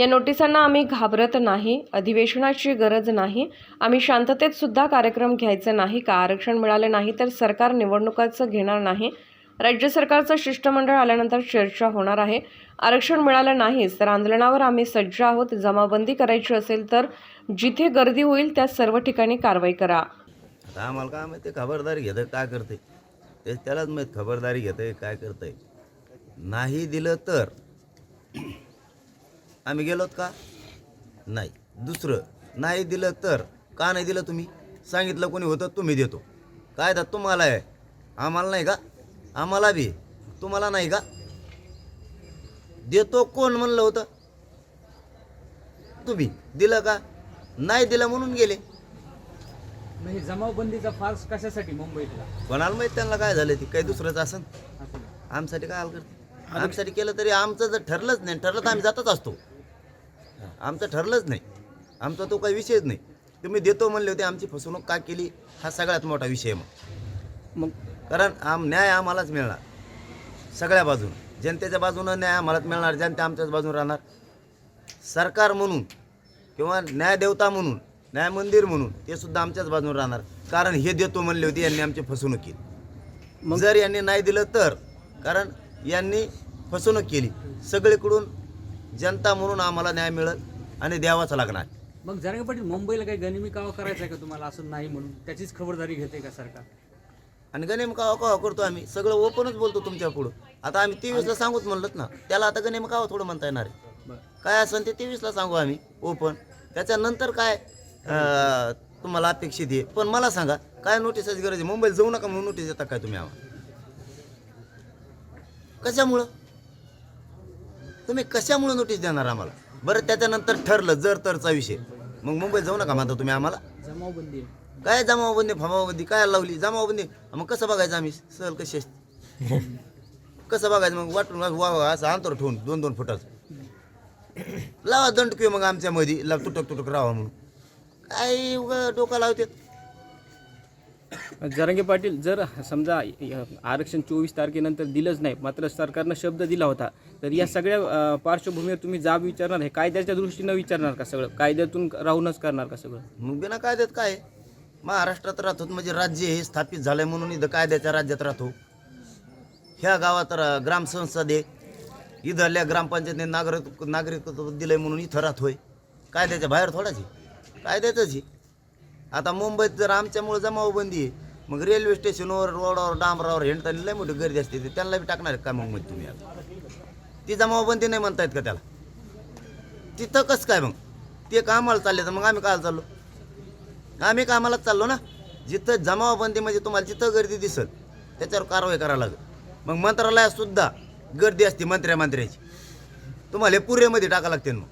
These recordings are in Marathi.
या नोटिसांना आम्ही घाबरत नाही अधिवेशनाची गरज नाही आम्ही शांततेत सुद्धा कार्यक्रम घ्यायचं नाही का आरक्षण मिळाले नाही तर सरकार निवडणुकाचं घेणार नाही. राज्य सरकारचं शिष्टमंडळ आल्यानंतर चर्चा होणार आहे. आरक्षण मिळालं नाहीच तर आंदोलनावर आम्ही सज्ज आहोत. जमाबंदी करायची असेल तर जिथे गर्दी होईल त्या सर्व ठिकाणी कारवाई करा. आता आम्हाला काय माहिती खबरदारी घेतं काय करते ते त्यालाच माहीत खबरदारी घेतंय काय करतंय? नाही दिलं तर आम्ही गेलोत का? नाही. दुसरं नाही दिलं तर का नाही दिलं तुम्ही? सांगितलं कोणी होतं तुम्ही देतो. काय तर तुम्हाला आहे. आम्हाला नाही का? आम्हाला बी. तुम्हाला नाही का? देतो कोण म्हणलं होतं? तुम्ही. दिलं का? नाही दिलं म्हणून गेले. म्हणजे जमावबंदीचा फार्स कशासाठी मुंबईतला? कोणाला माहीत त्यांना काय झालं ते? काही दुसरंच असन. असं आमसाठी काय हाल करते? आमसाठी केलं तरी आमचं जर ठरलंच नाही ठरलं तर आम्ही जातच असतो. आमचं ठरलंच नाही. आमचा तो काही विषयच नाही. तुम्ही देतो म्हणले होते आमची फसवणूक का केली? हा सगळ्यात मोठा विषय मग. मग? कारण आम न्याय आम्हालाच मिळणार. सगळ्या बाजून. जनतेच्या बाजूनं न्याय आम्हालाच मिळणार जनता आमच्याच बाजून राहणार. सरकार म्हणून किंवा न्यायदेवता म्हणून न्याय मंदिर म्हणून ते सुद्धा आमच्याच बाजून राहणार. कारण हे देतो म्हणले होते यांनी आमची फसवणूक केली. जर यांनी नाही दिलं तर? कारण यांनी फसवणूक केली. सगळीकडून जनता म्हणून आम्हाला न्याय मिळत आणि द्यावाच लागणार. मग जरांगे पाटील मुंबईला काही गनिमी कावा करायचा आहे का तुम्हाला? असं नाही म्हणून. त्याचीच खबरदारी घेते का सरकार? आणि गणेम कावा कावा करतो आम्ही. सगळं ओपनच बोलतो तुमच्या पुढं. आता आम्ही तेवीसला सांगूच म्हणलं ना त्याला आता गणेम कावा थोडं म्हणता येणार आहे. काय असेल ते तेवीसला सांगू आम्ही ओपन. त्याच्यानंतर काय अं, तुम्हाला अपेक्षित आहे. पण मला सांगा काय नोटिसाची गरज आहे? मुंबईला जाऊ नका म्हणून नोटीस देता काय तुम्ही आम्हाला? कशामुळं? तुम्ही कशामुळं नोटीस देणार आम्हाला? बरं त्याच्यानंतर ठरलं जर तरचा विषय. मग मुंबईत जाऊ नका म्हणता तुम्ही आम्हाला. जमावबंदी. काय जमावबंदी फमावबंदी? काय लावली? जमावबंदी? मग कसं बघायचं आम्ही? सहल कशी असते? कसं बघायचं? मग वाटून वा वा असं अंतर ठेवून दोन दोन फुटाचं. लावा दंडकी मग आमच्या मध्ये ला तुटक तुटक राहा म्हणून. काय उगा डोका लावते जरांगे पाटील जर समजा आरक्षण चोवीस तारखेनंतर दिलंच नाही मात्र सरकारनं शब्द दिला होता तर या सगळ्या पार्श्वभूमीवर तुम्ही जाब विचारणार आहे? कायद्याच्या दृष्टीनं विचारणार का सगळं? कायद्यातून राहूनच करणार का सगळं? मग बिना कायद्यात काय? महाराष्ट्रात राहतो म्हणजे राज्य हे स्थापित झालंय म्हणून इथं कायद्याच्या राज्यात राहतो. ह्या गावात रा- ग्रामसंसद आहे. इथल्या ग्रामपंचायतीने नागरिक नागरिकत्व दिलंय म्हणून इथं राहतोय. कायद्याच्या बाहेर थोडाच आहे. कायद्यातच आहे. आता मुंबईत जर आमच्यामुळे जमावबंदी आहे मग रेल्वे स्टेशनवर रोडावर डांबरावर हिंडताना लय मोठी गर्दी असते त्यांना बी टाकणार आहे का मग तुम्ही आता. ती जमावबंदी नाही म्हणतायत का त्याला? तिथं कसं काय मग? ते कामाला चालले तर मग आम्ही काय चाललो? आम्ही कामालाच चाललो ना? जिथं जमावबंदी म्हणजे तुम्हाला जिथं गर्दी दिसल त्याच्यावर कारवाई करावी लागेल. मग मंत्रालयात सुद्धा गर्दी असते मंत्र्या मंत्र्याची. तुम्हाला हे पुरेमध्ये टाकावं लागते मग.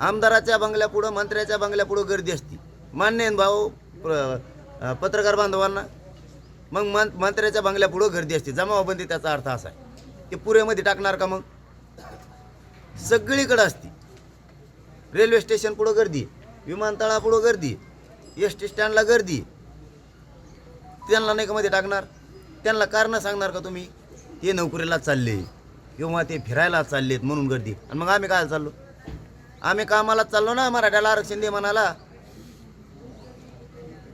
आमदाराच्या बंगल्यापुढं मंत्र्याच्या बंगल्यापुढं गर्दी असते. मान्य आहे भाऊ? प्र- पत्रकार बांधवांना. मग मं मंत्र्याच्या बंगल्यापुढं गर्दी असते. जमावबंदी त्याचा अर्थ असा आहे. ते पुरेमध्ये टाकणार का मग? सगळीकडं असते. रेल्वे स्टेशन पुढं गर्दी विमानतळापुढं गर्दी एस टी स्टँडला गर्दी त्यांना नाही का मध्ये टाकणार? त्यांना कारणं सांगणार का तुम्ही? ते नोकरीला चालले. किंवा ते फिरायला चाललेत म्हणून गर्दी आणि मग आम्ही काय चाललो? आम्ही कामाला चाललो ना मराठ्याला आरक्षण दे म्हणाला.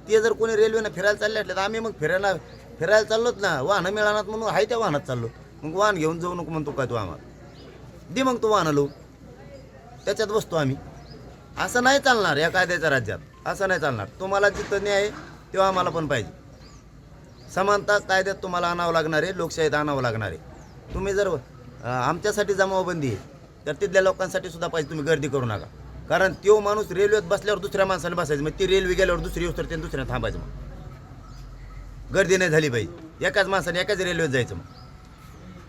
ते जर कोणी रेल्वेनं फिरायला चालले असले तर आम्ही मग फिरायला फिरायला चाललोच ना. वाहनं मिळणार म्हणून आहे त्या वाहनात चाललो. मग वाहन घेऊन जाऊ नको म्हणतो काय तू आम्हाला. दे मग तू वाहनं लो त्याच्यात बसतो आम्ही. असं नाही चालणार या कायद्याच्या राज्यात. असं नाही चालणार. तुम्हाला जिथं न्याय आहे, तेव्हा आम्हाला पण पाहिजे. समानता कायद्यात तुम्हाला आणावं लागणार आहे लोकशाहीत आणावं लागणार आहे. तुम्ही जर आमच्यासाठी जमावबंदी आहे तर तिथल्या लोकांसाठी सुद्धा पाहिजे. तुम्ही गर्दी करू नका. कारण तो माणूस रेल्वेत बसल्यावर दुसऱ्या माणसाने बसायचं. मग ती रेल्वे गेल्यावर दुसरी येऊस तर ते दुसऱ्या थांबायचं मग. गर्दी नाही झाली पाहिजे एकाच माणसाने एकाच रेल्वेत जायचं मग.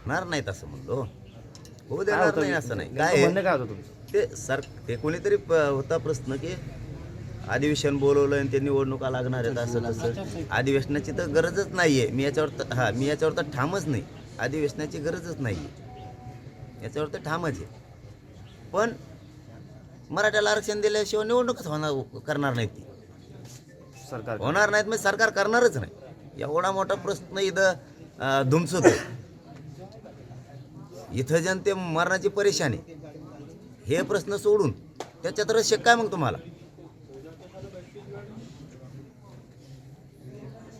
होणार नाही तसं म्हणलो. होऊ देणार नाही असं नाही. काय? काय होतं ते सर ते कोणीतरी होता प्रश्न की अधिवेशन बोलवलं आणि ते निवडणुका लागणार आहेत असं तसं. अधिवेशनाची तर गरजच नाही आहे मी याच्यावर तर हां मी याच्यावर तर ठामच नाही. अधिवेशनाची गरजच नाही आहे याच्यावर तर ठामच आहे. पण मराठ्याला आरक्षण दिल्याशिवाय निवडणूकच होणार करणार नाहीत ती. सरकार होणार नाहीत म्हणजे सरकार करणारच नाही. एवढा मोठा प्रश्न इथं धुमसतो इथं जनते मरणाची परेशानी हे प्रश्न सोडून त्याच्यात रस काय मग तुम्हाला?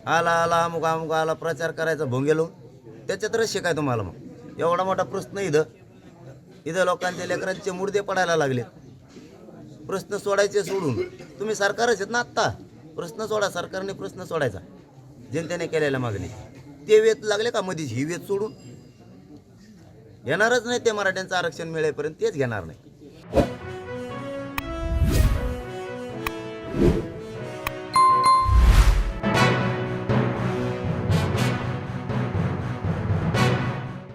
आला आला अमुक अमुक आला प्रचार करायचा भोंगेलो त्याच्यात रस काय तुम्हाला मग? एवढा मोठा प्रश्न इथं. इथं लोकांच्या लेकरांचे मुर्दे पडायला लागले प्रश्न सोडायचे सोडून. तुम्ही सरकारच आहेत ना आत्ता. प्रश्न सोडा सरकारने प्रश्न सोडायचा. जनतेने केलेल्या मागणी. ते वेत लागले का मधीच? ही वेत सोडून. घेणारच नाही ते मराठ्यांचं आरक्षण मिळेपर्यंत तेच घेणार नाही.